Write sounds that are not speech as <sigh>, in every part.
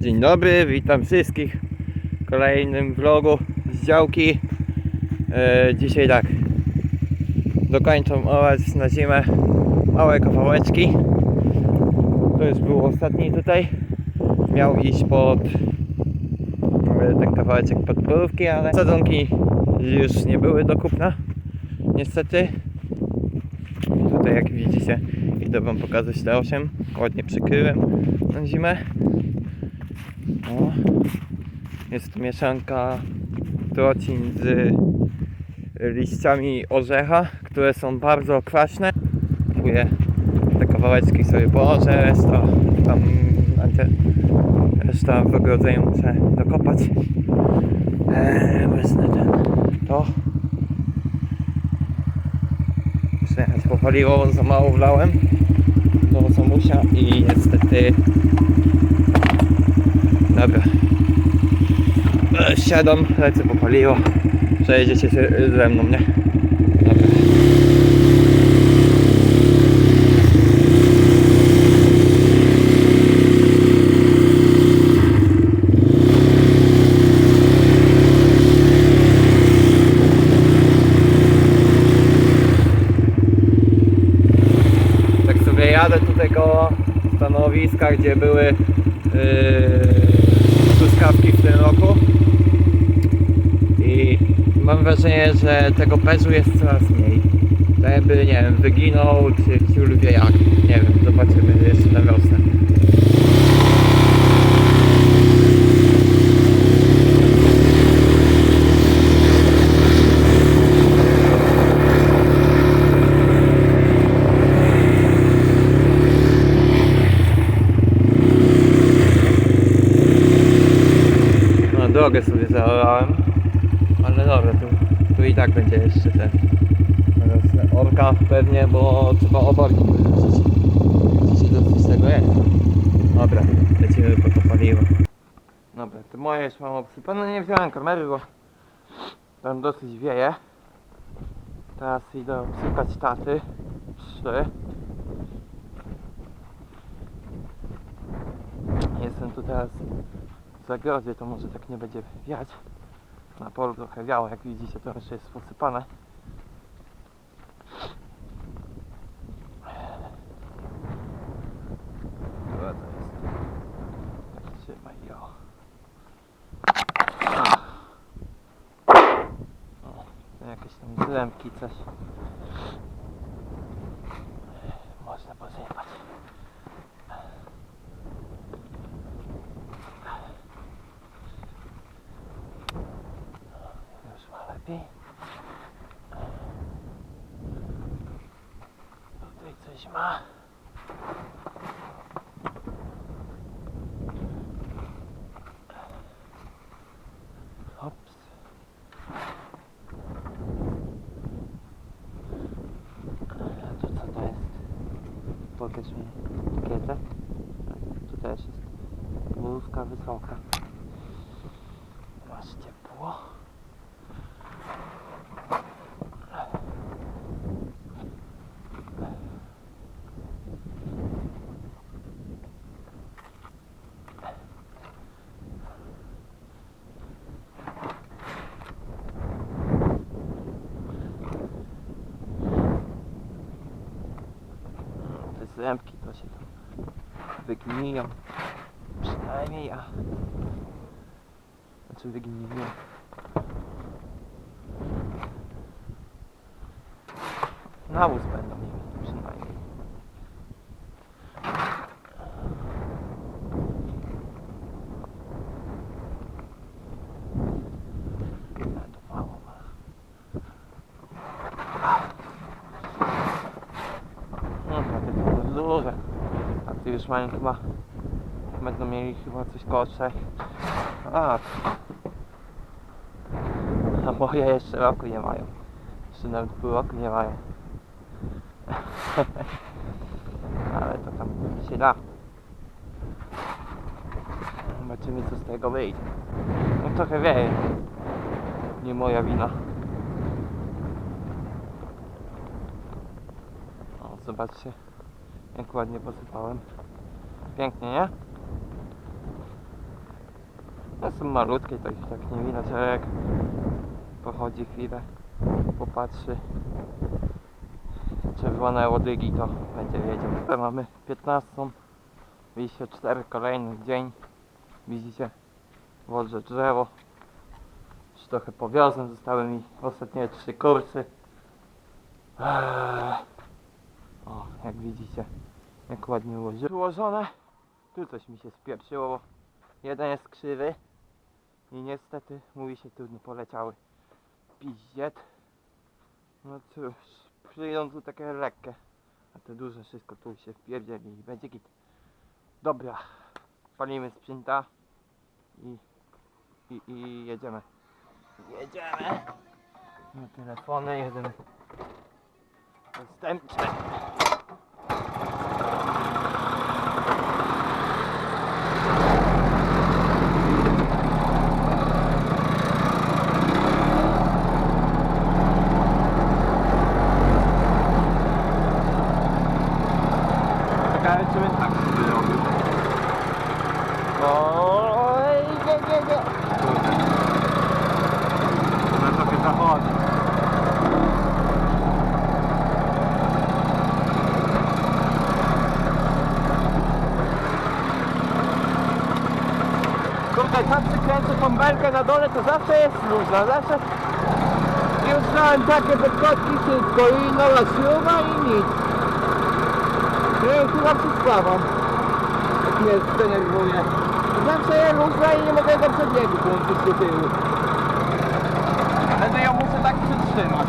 Dzień dobry, witam wszystkich w kolejnym vlogu z działki. E, dzisiaj tak, dokończą orać na zimę małe kawałeczki. To już był ostatni tutaj. Miał iść pod e, ten kawałeczek pod ale sadzonki już nie były do kupna. Niestety. Tutaj jak widzicie, idę wam pokazać te 8. Ładnie przykryłem na zimę. O, jest mieszanka trocin z liściami orzecha, które są bardzo kwaśne. Próbuję te kawałeczki sobie położę, reszta tam reszta w ogrodzeniu muszę dokopać. Eee, wezmę ten, to. Jeszcze jechać popaliło, bo za mało wlałem do samusia i niestety Dobra. E, Siadam, lecę po paliwo. Przejedziecie się ze nie? Dobra. Tak sobie jadę tutaj koło stanowiska, gdzie były yy, truskawki w tym roku mam wrażenie, że tego pezu jest coraz mniej. Tak jakby, nie wiem, wyginął, czy ciul wie jak. Nie wiem, zobaczymy jeszcze na wiosnę. No drogę sobie zaorałem. Tu, i tak będzie jeszcze ten. Teraz orka pewnie, bo trzeba oborki wyrzucić. Widzicie dosyć tego jest. Dobra, lecimy po to paliwo. Dobra, to moje już mam obsypane. Nie wziąłem kamery, bo tam dosyć wieje. Teraz idę obsypać taty. Trzy. Jestem tu teraz w zagrodzie, to może tak nie będzie wiać. Na polu trochę wiało, jak widzicie, to jeszcze jest posypane. Jakieś tam zlemki, coś. Można posypać. Już ma lepiej. Tutaj coś ma. Hops. A tu co to jest? Pokaż mi kietę. Tu też jest. Bluzka wysoka. Zębki to się tam wygniją. Przynajmniej ja. Znaczy wygniją. Nawóz będą mieli przynajmniej. Ale to mało ma. No to tylko duże. A ty już mają chyba... Będą mieli chyba coś koło trzech. A. A <laughs> moje jeszcze roku nie mają. Jeszcze nawet pół roku nie mają. <laughs> Ale to tam się da. Zobaczymy co z tego wyjdzie. No trochę wieje. Nie moja wina. O, zobaczcie jak ładnie posypałem. Pięknie, nie? No są malutkie, to ich tak nie widać, ale jak pochodzi chwilę, popatrzy czerwone łodygi, to będzie wiedział. Tutaj mamy 15, 24, kolejny dzień. Widzicie, w Odrze drzewo. Już trochę powiozłem, zostały mi ostatnie trzy kursy. Eee. O, jak widzicie, jak ładnie ułożone. Tu coś mi się spieprzyło, bo jeden jest krzywy i niestety mówi się tu poleciały piździet. No cóż, przyjdą tu takie lekkie, a te duże wszystko tu się wpierdzieli i będzie git. Dobra, palimy sprzęta i, i, i jedziemy. Jedziemy. Na telefony, jeden zastępczy. Ciekawe czy my tak zrobił. Oj, nie, nie, nie. Na tobie zachodzi. Kurde, tam belkę na dole, to zawsze jest luźna, zawsze... Już znałem takie podkładki wszystko i nowa śruba i nic. Nie, chyba przysławam. Jak mnie zdenerwuje. Zawsze je luźna i nie mogę go przedniego włączyć do tyłu. Wtedy ją muszę tak przytrzymać.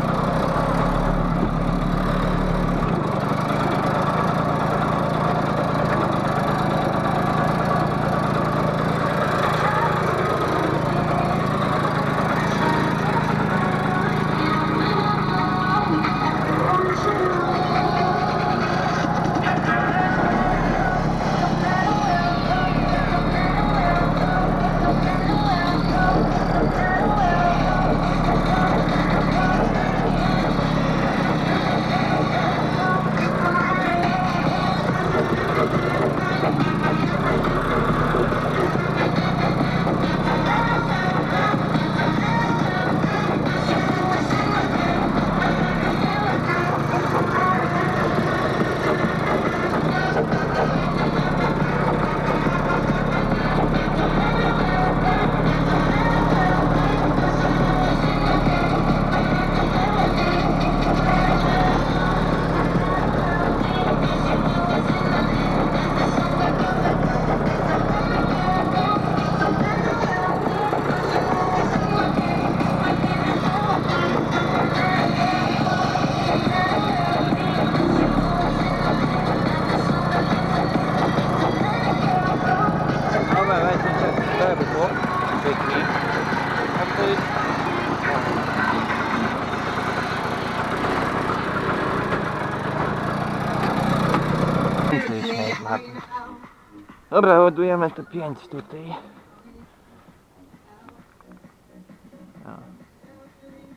Dobra, ładujemy te pięć tutaj.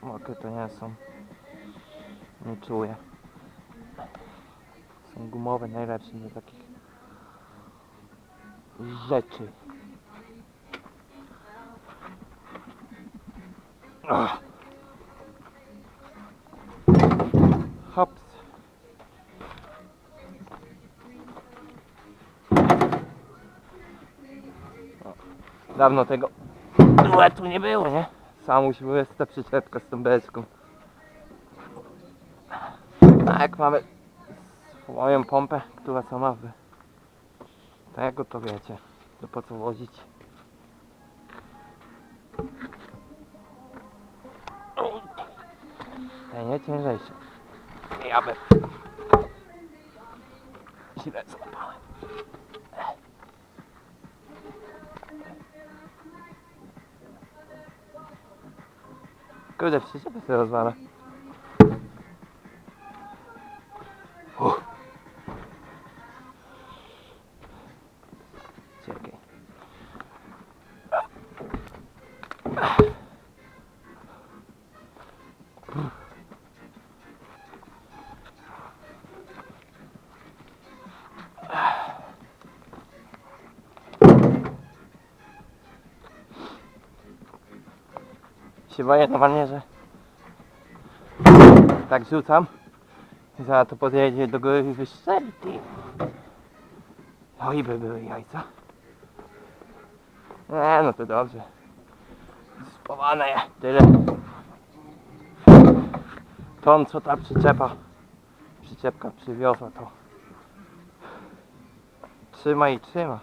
O. Mokre to nie są. Nie czuję. Są gumowe, najlepsze do takich rzeczy. Ach. Hops. Dawno tego duetu nie było, nie? Samuś jest ta przyczepka z tą beczką. A jak mamy swoją pompę, która sama wy... Tego to wiecie, to po co wozić. Te nie ciężejsze. Ja by... Źle Kurde, przyczepę sobie rozwalę. Uff. Czekaj. Się boję normalnie, że tak rzucam. I zaraz to podjedzie do góry i wystrzeli. No i by były jajca. No to dobrze. Spawane je, tyle. Ton co ta przyczepa, przyczepka przywiozła to. Trzyma i trzyma.